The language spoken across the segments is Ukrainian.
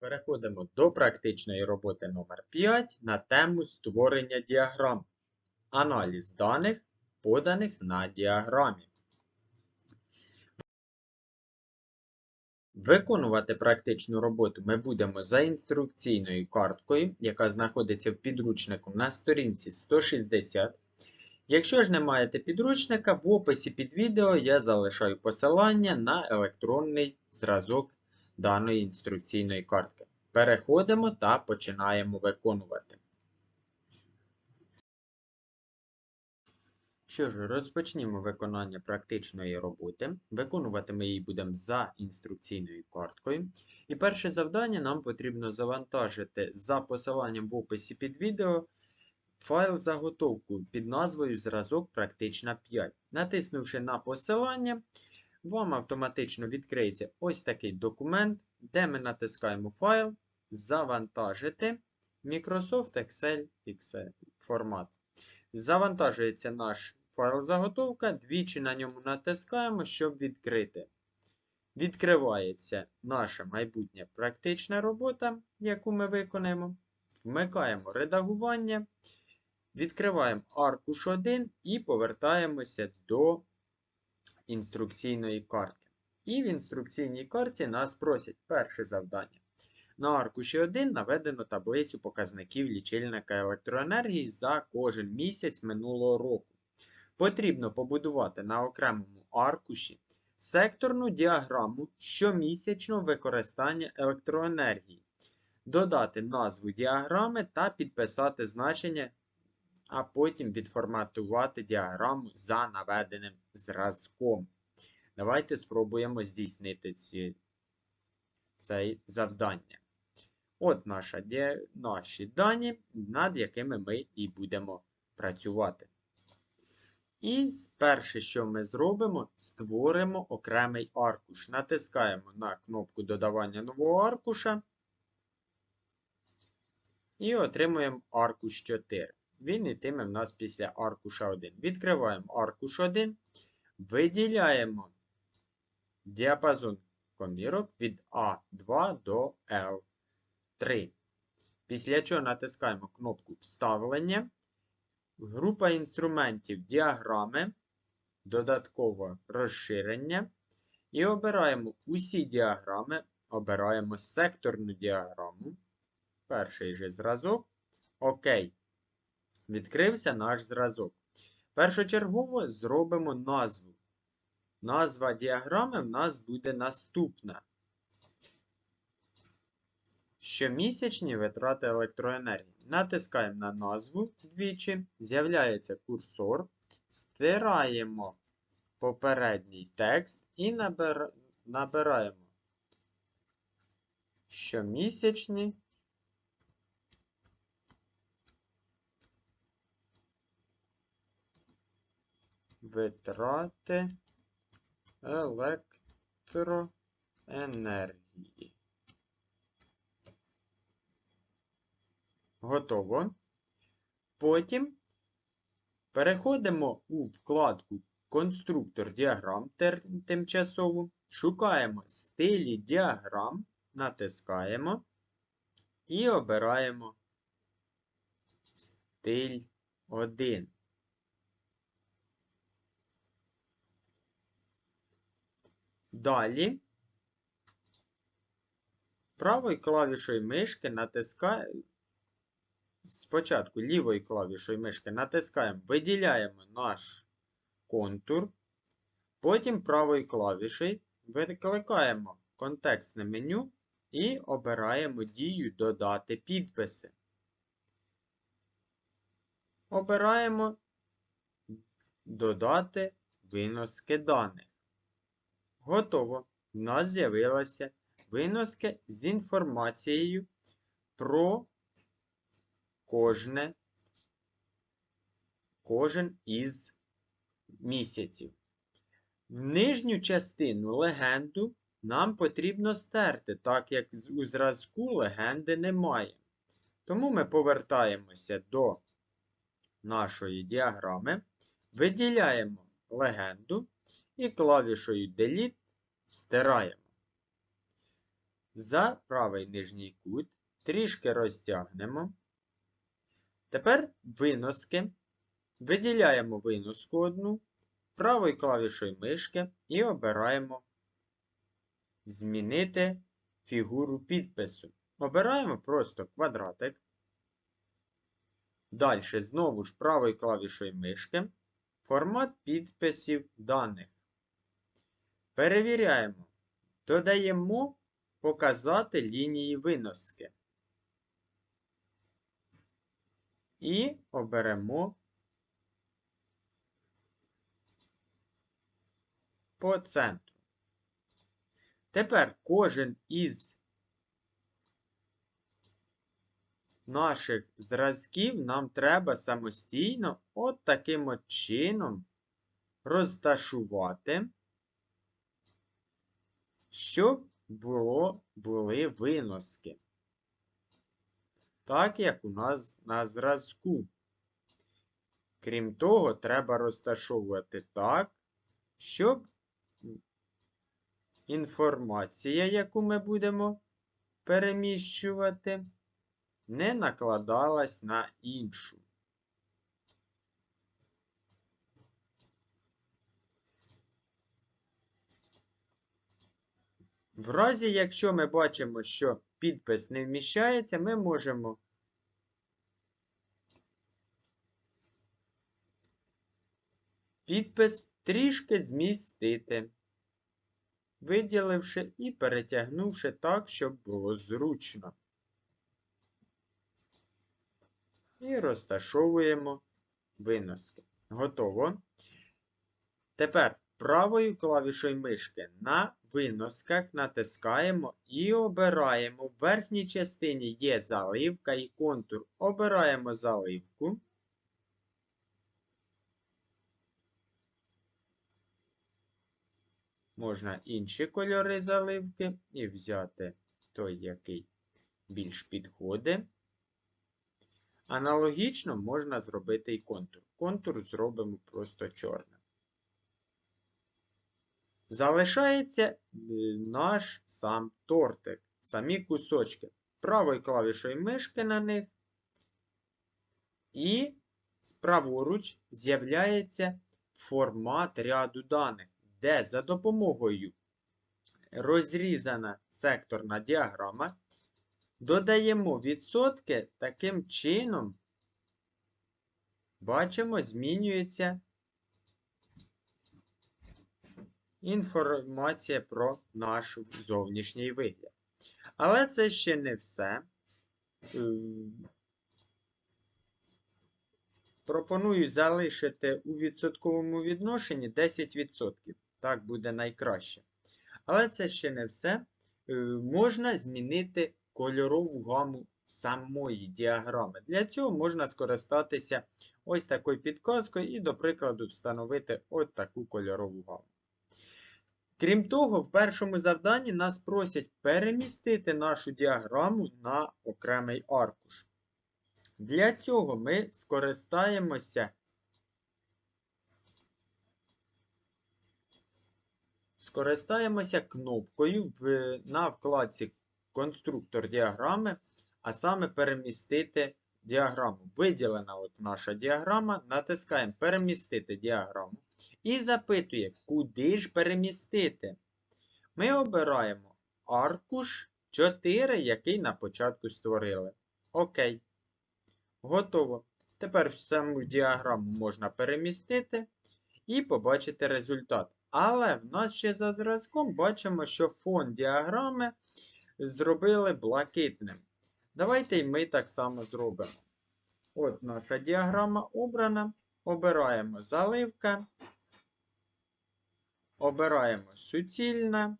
переходимо до практичної роботи номер 5 на тему створення діаграм. Аналіз даних, поданих на діаграмі. Виконувати практичну роботу ми будемо за інструкційною карткою, яка знаходиться в підручнику на сторінці 160. Якщо ж не маєте підручника, в описі під відео я залишаю посилання на електронний зразок даної інструкційної картки. Переходимо та починаємо виконувати. Що ж, розпочнімо виконання практичної роботи. Виконувати ми її будемо за інструкційною карткою. І перше завдання нам потрібно завантажити за посиланням в описі під відео файл заготовку під назвою Зразок Практична 5. Натиснувши на посилання, вам автоматично відкриється ось такий документ, де ми натискаємо файл Завантажити Microsoft Excel формат. Завантажується наш файл заготовка, двічі на ньому натискаємо, щоб відкрити. Відкривається наша майбутня практична робота, яку ми виконаємо. Вмикаємо редагування, відкриваємо аркуш 1 і повертаємося до інструкційної картки. І в інструкційній карті нас просять перше завдання. На аркуші 1 наведено таблицю показників лічильника електроенергії за кожен місяць минулого року. Потрібно побудувати на окремому аркуші секторну діаграму щомісячного використання електроенергії, додати назву діаграми та підписати значення, а потім відформатувати діаграму за наведеним зразком. Давайте спробуємо здійснити ці, це завдання. От наша, наші дані, над якими ми і будемо працювати. І перше, що ми зробимо, створимо окремий аркуш. Натискаємо на кнопку додавання нового аркуша. І отримуємо аркуш 4. Він ітиме в нас після аркуша 1. Відкриваємо аркуш 1, виділяємо діапазон комірок від А2 до L3. Після чого натискаємо кнопку Вставлення. Група інструментів діаграми, додаткове розширення. І обираємо усі діаграми, обираємо секторну діаграму. Перший же зразок. Окей. Відкрився наш зразок. Першочергово зробимо назву. Назва діаграми в нас буде наступна. Щомісячні витрати електроенергії. Натискаємо на назву двічі, з'являється курсор, стираємо попередній текст і набираємо щомісячні витрати електроенергії. Готово. Потім переходимо у вкладку Конструктор діаграм тимчасово. Шукаємо стилі діаграм, натискаємо і обираємо стиль 1. Далі правою клавішою мишки натискаємо. Спочатку лівою клавішою мишки натискаємо, виділяємо наш контур. Потім правою клавішею викликаємо контекстне меню і обираємо дію Додати підписи. Обираємо Додати виноски даних. Готово. У нас з'явилися виноски з інформацією про кожне, кожен із місяців. В нижню частину легенду нам потрібно стерти, так як у зразку легенди немає. Тому ми повертаємося до нашої діаграми, виділяємо легенду і клавішою Delete стираємо. за правий нижній кут, трішки розтягнемо. Тепер виноски. Виділяємо виноску одну правою клавішою мишки і обираємо Змінити фігуру підпису. Обираємо просто квадратик. Далі знову ж правою клавішою мишки. Формат підписів даних. Перевіряємо. Додаємо показати лінії виноски. І оберемо по центру. Тепер кожен із наших зразків нам треба самостійно от таким от чином розташувати, щоб було, були виноски. Так, як у нас на зразку. Крім того, треба розташовувати так, щоб інформація, яку ми будемо переміщувати, не накладалась на іншу. В разі, якщо ми бачимо, що підпис не вміщається, ми можемо підпис трішки змістити, виділивши і перетягнувши так, щоб було зручно. І розташовуємо виноски. Готово. Тепер правою клавішою мишки на виносках натискаємо і обираємо. В верхній частині є заливка і контур. Обираємо заливку. Можна інші кольори заливки і взяти той, який більш підходить. Аналогічно можна зробити і контур. Контур зробимо просто чорним. Залишається е, наш сам тортик, самі кусочки. Правою клавішою мишки на них. І праворуч з'являється формат ряду даних, де за допомогою розрізана секторна діаграма Додаємо відсотки таким чином, бачимо, змінюється інформація про наш зовнішній вигляд. Але це ще не все. Е, пропоную залишити у відсотковому відношенні 10%. Так буде найкраще. Але це ще не все. Е, можна змінити кольорову гаму самої діаграми. Для цього можна скористатися ось такою підказкою і, до прикладу, встановити ось таку кольорову гаму. Крім того, в першому завданні нас просять перемістити нашу діаграму на окремий аркуш. Для цього ми скористаємося скористаємося кнопкою в, на вкладці конструктор діаграми, а саме перемістити діаграму. Виділена от наша діаграма, натискаємо перемістити діаграму. І запитує, куди ж перемістити. Ми обираємо аркуш 4, який на початку створили. Окей. Готово. Тепер саму діаграму можна перемістити і побачити результат. Але в нас ще за зразком бачимо, що фон діаграми зробили блакитним. Давайте і ми так само зробимо. От наша діаграма обрана. Обираємо заливка. Обираємо суцільна.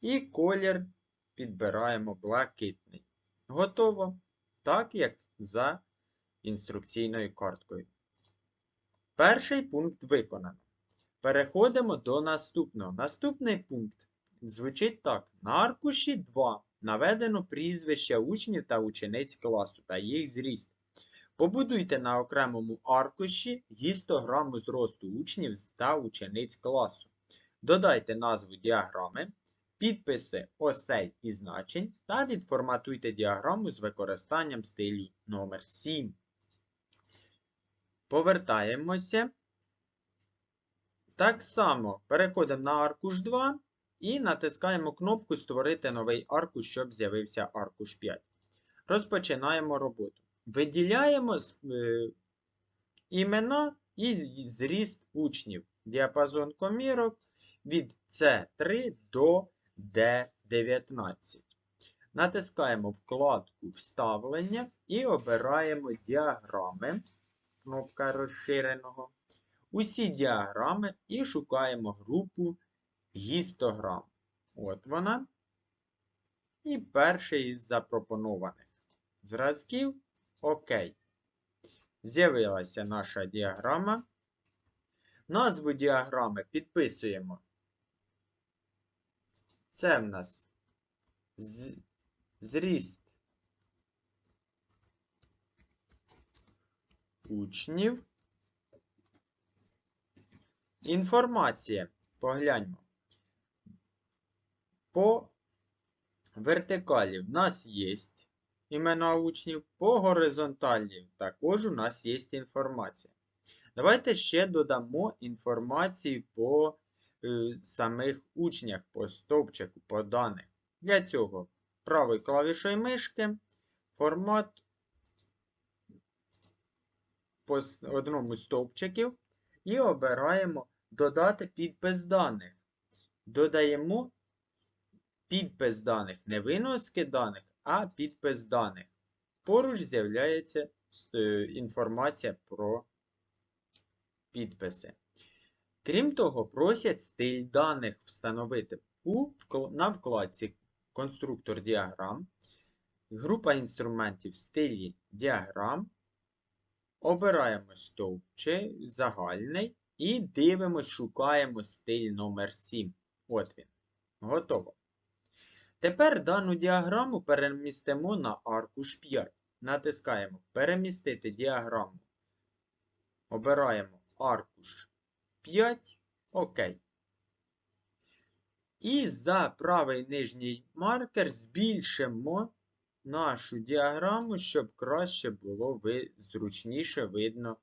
І колір підбираємо блакитний. Готово. Так, як за інструкційною карткою. Перший пункт виконано. Переходимо до наступного. Наступний пункт звучить так: на аркуші 2 наведено прізвища учнів та учениць класу та їх зріст. Побудуйте на окремому аркуші гістограму зросту учнів та учениць класу. Додайте назву діаграми. підписи осей і значень та відформатуйте діаграму з використанням стилю номер 7. Повертаємося. Так само переходимо на аркуш 2 і натискаємо кнопку Створити новий аркуш, щоб з'явився аркуш 5. Розпочинаємо роботу. Виділяємо е, імена і зріст учнів. Діапазон комірок від C3 до D19. Натискаємо вкладку Вставлення і обираємо діаграми. Кнопка розширеного. Усі діаграми і шукаємо групу гістограм. От вона. І перший із запропонованих зразків. ОК. З'явилася наша діаграма. Назву діаграми підписуємо. Це в нас з- зріст учнів. Інформація. Погляньмо. По вертикалі в нас є імена учнів, по горизонталі також у нас є інформація. Давайте ще додамо інформацію по е, самих учнях, по стовпчику, по даних. Для цього правою клавішою мишки формат по одному з стовпчиків і обираємо додати підпис даних. Додаємо підпис даних, не виноски даних, а підпис даних. Поруч з'являється е, інформація про підписи. Крім того, просять стиль даних встановити у, на вкладці Конструктор діаграм, група інструментів стилі діаграм. Обираємо стовпче загальний і дивимось, шукаємо стиль номер 7. От він. Готово. Тепер дану діаграму перемістимо на аркуш 5. Натискаємо Перемістити діаграму. Обираємо аркуш 5. ОК. І за правий нижній маркер збільшимо нашу діаграму, щоб краще було ви, зручніше видно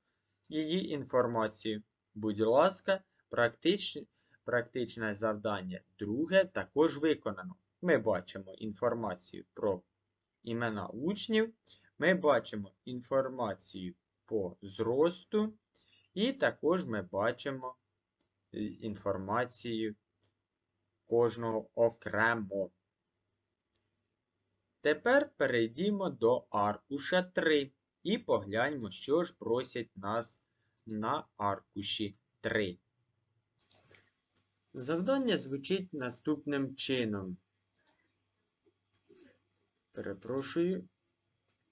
її інформацію. Будь ласка, практич, практичне завдання друге також виконано. Ми бачимо інформацію про імена учнів, ми бачимо інформацію по зросту, і також ми бачимо е, інформацію кожного окремо. Тепер перейдімо до аркуша 3 і погляньмо, що ж просять нас на аркуші 3. Завдання звучить наступним чином. Перепрошую.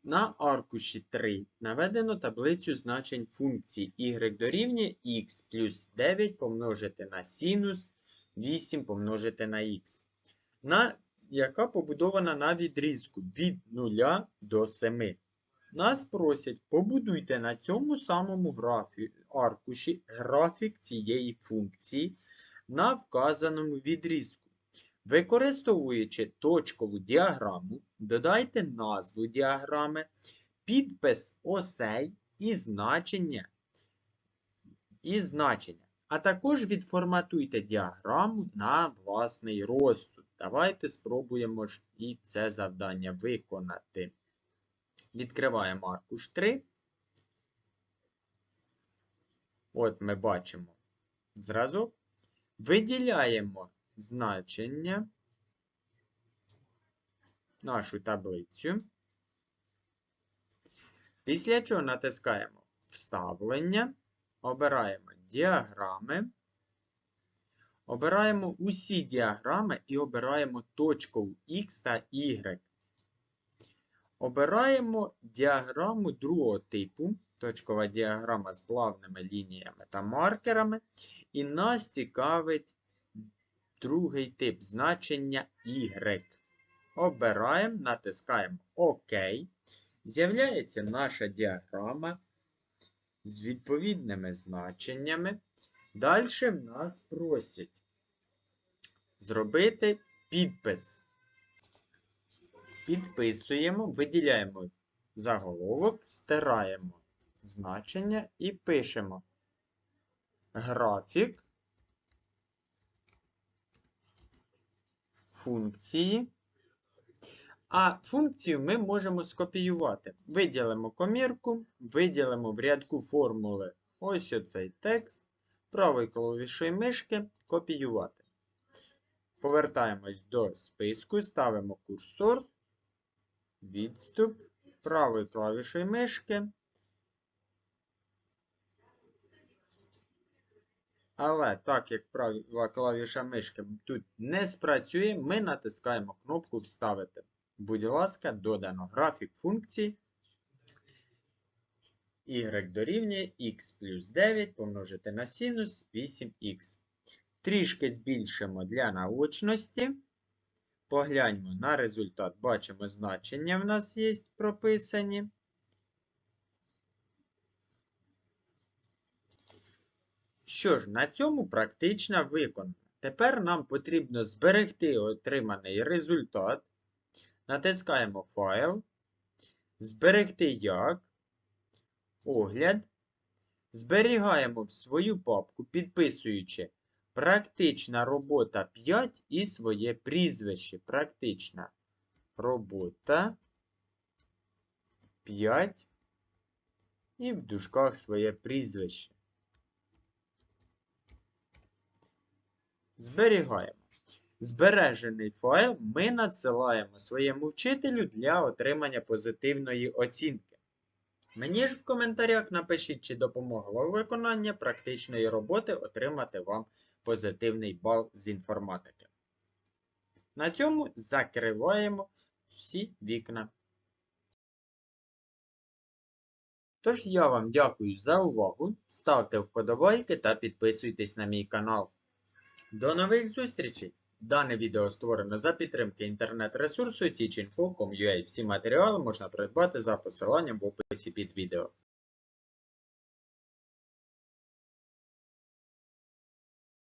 На аркуші 3 наведено таблицю значень функції y дорівнює x плюс 9 помножити на синус 8 помножити на х. На, яка побудована на відрізку від 0 до 7. Нас просять, побудуйте на цьому самому графі, аркуші графік цієї функції на вказаному відрізку. Використовуючи точкову діаграму, додайте назву діаграми, підпис осей і значення, і значення. А також відформатуйте діаграму на власний розсуд. Давайте спробуємо ж і це завдання виконати. Відкриваємо аркуш 3. От ми бачимо зразок. Виділяємо значення, нашу таблицю. Після чого натискаємо Вставлення, обираємо діаграми, обираємо усі діаграми і обираємо точку X та Y. Обираємо діаграму другого типу, точкова діаграма з плавними лініями та маркерами. І нас цікавить другий тип значення Y. Обираємо, натискаємо ОК. З'являється наша діаграма з відповідними значеннями. Далі нас просять зробити підпис. Підписуємо, виділяємо заголовок, стираємо значення і пишемо графік функції. А функцію ми можемо скопіювати. Виділимо комірку, виділимо в рядку формули ось оцей текст, правою клавішою мишки копіювати. Повертаємось до списку, ставимо курсор, відступ, правою клавішою мишки. Але так як права клавіша мишки тут не спрацює, ми натискаємо кнопку Вставити. Будь ласка, додано графік функції y дорівнює x плюс 9 помножити на синус 8х. Трішки збільшимо для наочності. Погляньмо на результат. Бачимо, значення в нас є прописані. Що ж, на цьому практично виконано. Тепер нам потрібно зберегти отриманий результат. Натискаємо Файл, Зберегти як, Огляд. Зберігаємо в свою папку, підписуючи Практична робота 5 і своє прізвище. Практична робота 5 і в дужках своє прізвище. Зберігаємо. Збережений файл ми надсилаємо своєму вчителю для отримання позитивної оцінки. Мені ж в коментарях напишіть, чи допомогло виконання практичної роботи отримати вам позитивний бал з інформатики. На цьому закриваємо всі вікна. Тож я вам дякую за увагу. Ставте вподобайки та підписуйтесь на мій канал. До нових зустрічей! Дане відео створено за підтримки інтернет-ресурсу teachinfo.com.ua. Всі матеріали можна придбати за посиланням в описі під відео.